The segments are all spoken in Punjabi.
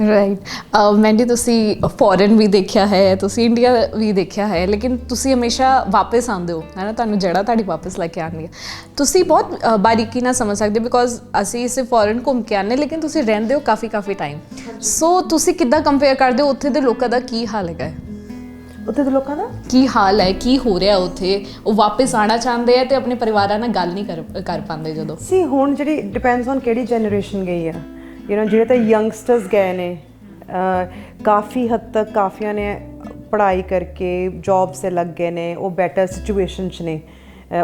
ਰਾਈਟ ਮੈਂਡੀ ਤੁਸੀਂ ਫੋਰਨ ਵੀ ਦੇਖਿਆ ਹੈ ਤੁਸੀਂ ਇੰਡੀਆ ਵੀ ਦੇਖਿਆ ਹੈ ਲੇਕਿਨ ਤੁਸੀਂ ਹਮੇਸ਼ਾ ਵਾਪਸ ਆਉਂਦੇ ਹੋ ਹੈ ਨਾ ਤੁਹਾਨੂੰ ਜੜਾ ਤੁਹਾਡੀ ਵਾਪਸ ਲੈ ਕੇ ਆਉਂਦੀ ਹੈ ਤੁਸੀਂ ਬਹੁਤ ਬਾਰੀਕੀ ਨਾਲ ਸਮਝ ਸਕਦੇ ਬਿਕੋਜ਼ ਅਸੀਂ ਇਸੇ ਫੋਰਨ ਘੁੰਮ ਕੇ ਆਨੇ ਲੇਕਿਨ ਤੁਸੀਂ ਰਹਿੰਦੇ ਹੋ ਕਾਫੀ ਕਾਫੀ ਟਾਈਮ ਸੋ ਤੁਸੀਂ ਕਿੱਦਾਂ ਕੰਪੇਅਰ ਕਰਦੇ ਹੋ ਉੱਥੇ ਦੇ ਲੋਕਾਂ ਦਾ ਕੀ ਹਾਲ ਹੈਗਾ ਹੈ? ਉੱਥੇ ਦੇ ਲੋਕਾਂ ਦਾ ਕੀ ਹਾਲ ਹੈ ਕੀ ਹੋ ਰਿਹਾ ਉੱਥੇ ਉਹ ਵਾਪਸ ਆਣਾ ਚਾਹੁੰਦੇ ਆ ਤੇ ਆਪਣੇ ਪਰਿਵਾਰਾਂ ਨਾਲ ਗੱਲ ਨਹੀਂ ਕਰ ਕਰ ਪਾਉਂਦੇ ਜਦੋਂ ਸੀ ਹੁਣ ਜਿਹੜੀ ਡਿਪੈਂਡਸ ਔਨ ਕਿਹੜੀ ਜਨਰੇਸ਼ਨ ਗਈ ਆ ਯੂ نو ਜਿਹੜੇ ਤਾਂ ਯੰਗਸਟਰਸ ਗਏ ਨੇ ਕਾਫੀ ਹੱਦ ਤੱਕ ਕਾਫੀਆਂ ਨੇ ਪੜ੍ਹਾਈ ਕਰਕੇ ਜੌਬ ਸੇ ਲੱਗ ਗਏ ਨੇ ਉਹ ਬੈਟਰ ਸਿਚੁਏਸ਼ਨ 'ਚ ਨੇ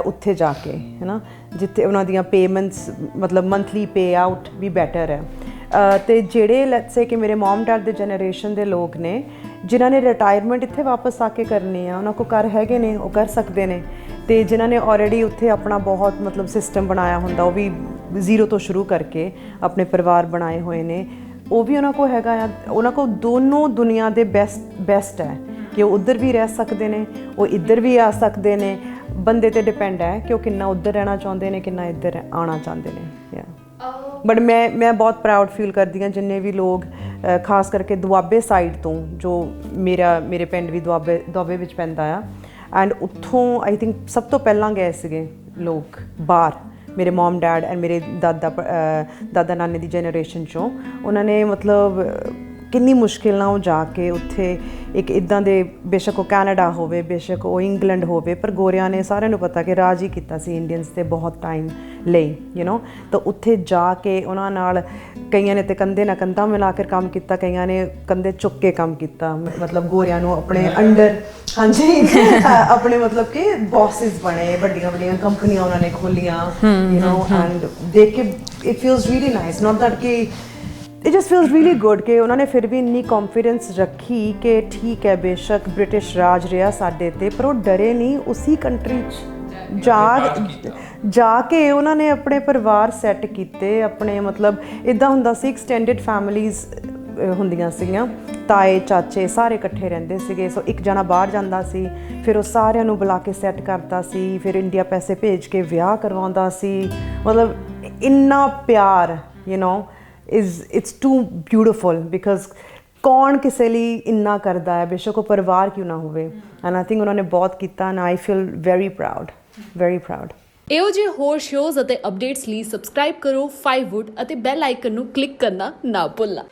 ਉੱਥੇ ਜਾ ਕੇ ਹੈ ਨਾ? ਜਿੱਥੇ ਉਹਨਾਂ ਦੀਆਂ ਪੇਮੈਂਟਸ ਮਤਲਬ ਮੰਥਲੀ ਪੇ ਆਊਟ ਵੀ ਬੈਟਰ ਹੈ। ਅਹ, ਤੇ ਜਿਹੜੇ ਲੈਟਸ ਸੇ ਕਿ ਮੇਰੇ ਮਮ ਡੈਡ ਦੇ ਜਨਰੇਸ਼ਨ ਦੇ ਲੋਕ ਨੇ ਜਿਨ੍ਹਾਂ ਨੇ ਰਿਟਾਇਰਮੈਂਟ ਇੱਥੇ ਵਾਪਸ ਆ ਕੇ ਕਰਨੀ ਆ, ਉਹਨਾਂ ਕੋ ਘਰ ਹੈਗੇ ਨੇ, ਉਹ ਕਰ ਸਕਦੇ ਨੇ। ਤੇ ਜਿਨ੍ਹਾਂ ਨੇ ਆਲਰੇਡੀ ਉੱਥੇ ਆਪਣਾ ਬਹੁਤ ਮਤਲਬ ਸਿਸਟਮ ਬਣਾਇਆ ਹੁੰਦਾ, ਉਹ ਵੀ ਜ਼ੀਰੋ ਤੋਂ ਸ਼ੁਰੂ ਕਰਕੇ ਆਪਣੇ ਪਰਿਵਾਰ ਬਣਾਏ ਹੋਏ ਨੇ। ਉਹ ਵੀ ਉਹਨਾਂ ਕੋ ਹੈਗਾ ਆ, ਉਹਨਾਂ ਕੋ ਦੋਨੋਂ ਦੁਨੀਆ ਦੇ ਬੈਸਟ ਬੈਸਟ ਹੈ ਕਿ ਉਹ ਉੱਧਰ ਵੀ ਰਹਿ ਸਕਦੇ ਨੇ, ਉਹ ਇੱਧਰ ਵੀ ਆ ਸਕਦੇ ਨੇ। ਬੰਦੇ ਤੇ ਡਿਪੈਂਡ ਹੈ ਕਿ ਉਹ ਕਿੰਨਾ ਉੱਧਰ ਰਹਿਣਾ ਚਾਹੁੰਦੇ ਨੇ, ਕਿੰਨਾ ਇੱਧਰ ਆਉਣਾ ਚਾਹੁੰਦੇ ਨੇ। ਯਾ ਬਟ ਮੈਂ ਮੈਂ ਬਹੁਤ ਪ੍ਰਾਊਡ ਫੀਲ ਕਰਦੀ ਹਾਂ ਜਿੰਨੇ ਵੀ ਲੋਕ ਖਾਸ ਕਰਕੇ ਦੁਆਬੇ ਸਾਈਡ ਤੋਂ, ਜੋ ਮੇਰਾ, ਮੇਰੇ ਪਿੰਡ ਵੀ ਦੁਆਬੇ ਦੁਆਬੇ ਵਿੱਚ ਪੈਂਦਾ ਆ। ਐਂਡ ਉੱਥੋਂ ਆਈ ਥਿੰਕ ਸਭ ਤੋਂ ਪਹਿਲਾਂ ਗਏ ਸੀਗੇ ਲੋਕ ਬਾਹਰ, ਮੇਰੇ ਮਮ ਡੈਡ ਐਂਡ ਮੇਰੇ ਦਾਦਾ ਪ- ਦਾਦਾ ਨਾਨੇ ਦੀ ਜਨਰੇਸ਼ਨ ਚੋਂ। ਉਹਨਾਂ ਨੇ ਮਤਲਬ ਕਿੰਨੀ ਮੁਸ਼ਕਿਲ ਨਾਲ ਉਹ ਜਾ ਕੇ ਉੱਥੇ ਇੱਕ ਇਦਾਂ ਦੇ ਬੇਸ਼ੱਕ ਉਹ ਕੈਨੇਡਾ ਹੋਵੇ ਬੇਸ਼ੱਕ ਉਹ ਇੰਗਲੈਂਡ ਹੋਵੇ ਪਰ ਗੋਰਿਆਂ ਨੇ ਸਾਰਿਆਂ ਨੂੰ ਪਤਾ ਕਿ ਰਾਜ ਹੀ ਕੀਤਾ ਸੀ ਇੰਡੀਅਨਸ ਤੇ ਬਹੁਤ ਟਾਈਮ ਲਈ ਯੂ نو ਤਾਂ ਉੱਥੇ ਜਾ ਕੇ ਉਹਨਾਂ ਨਾਲ ਕਈਆਂ ਨੇ ਤੇ ਕੰਧੇ ਨਾਲ ਕੰਧਾ ਮਿਲਾ ਕੇ ਕੰਮ ਕੀਤਾ ਕਈਆਂ ਨੇ ਕੰਧੇ ਚੁੱਕ ਕੇ ਕੰਮ ਕੀਤਾ ਮ- ਮਤਲਬ ਗੋਰਿਆਂ ਨੂੰ ਆਪਣੇ ਅੰਡਰ ਹਾਂਜੀ ਅ, ਆਪਣੇ ਮਤਲਬ ਕਿ ਬੌਸਸ ਬਣੇ ਵੱਡੀਆਂ ਵੱਡੀਆਂ ਕੰਪਨੀਆਂ ਉਹਨਾਂ ਨੇ ਖੋਲੀਆਂ ਯੂ نو ਐਂਡ ਦੇਖ ਕੇ it feels really nice not that ਕਿ it just feels really good ਕਿ ਉਹਨਾਂ ਨੇ ਫਿਰ ਵੀ ਇੰਨੀ ਕੌਨਫੀਡੈਂਸ ਰੱਖੀ ਕਿ ਠੀਕ ਹੈ ਬੇਸ਼ੱਕ ਬ੍ਰਿਟਿਸ਼ ਰਾਜ ਰਿਹਾ ਸਾਡੇ ਤੇ ਪਰ ਉਹ ਡਰੇ ਨਹੀਂ ਉਸੇ ਕੰਟਰੀ 'ਚ ਜਾ ਜਾ ਕੇ ਉਹਨਾਂ ਨੇ ਆਪਣੇ ਪਰਿਵਾਰ ਸੈੱਟ ਕੀਤੇ ਆਪਣੇ ਮਤਲਬ ਇਦਾਂ ਹੁੰਦਾ ਸੀ ਐਕਸਟੈਂਡਡ ਫੈਮਿਲੀਜ਼ ਹੁੰਦੀਆਂ ਸੀਗੀਆਂ। ਤਾਏ ਚਾਚੇ ਸਾਰੇ ਇਕੱਠੇ ਰਹਿੰਦੇ ਸੀਗੇ ਸੋ ਇੱਕ ਜਣਾ ਬਾਹਰ ਜਾਂਦਾ ਸੀ ਫਿਰ ਉਹ ਸਾਰਿਆਂ ਨੂੰ ਬੁਲਾ ਕੇ ਸੈੱਟ ਕਰਦਾ ਸੀ ਫਿਰ ਇੰਡੀਆ ਪੈਸੇ ਭੇਜ ਕੇ ਵਿਆਹ ਕਰਵਾਉਂਦਾ ਸੀ। ਮਤਲਬ ਇੰਨਾ ਪਿਆਰ you know is it's too beautiful because ਕੌਣ ਕਿਸੇ ਲਈ ਇੰਨਾ ਕਰਦਾ ਹੈ ਬੇਸ਼ੱਕ ਉਹ ਪਰਿਵਾਰ ਕਿਉਂ ਨਾ ਹੋਵੇ ਐਂਡ ਆਈ ਥਿੰਕ ਉਹਨਾਂ ਨੇ ਬਹੁਤ ਕੀਤਾ and I feel very proud very proud ਇਹੋ ਜਿਹੇ ਹੋਰ ਸ਼ੋਜ਼ ਅਤੇ ਅਪਡੇਟਸ ਲਈ ਸਬਸਕ੍ਰਾਈਬ ਕਰੋ 5wood ਅਤੇ ਬੈਲ ਆਈਕਨ ਨੂੰ ਕਲਿੱਕ ਕਰਨਾ ਨਾ ਭੁੱਲਣਾ।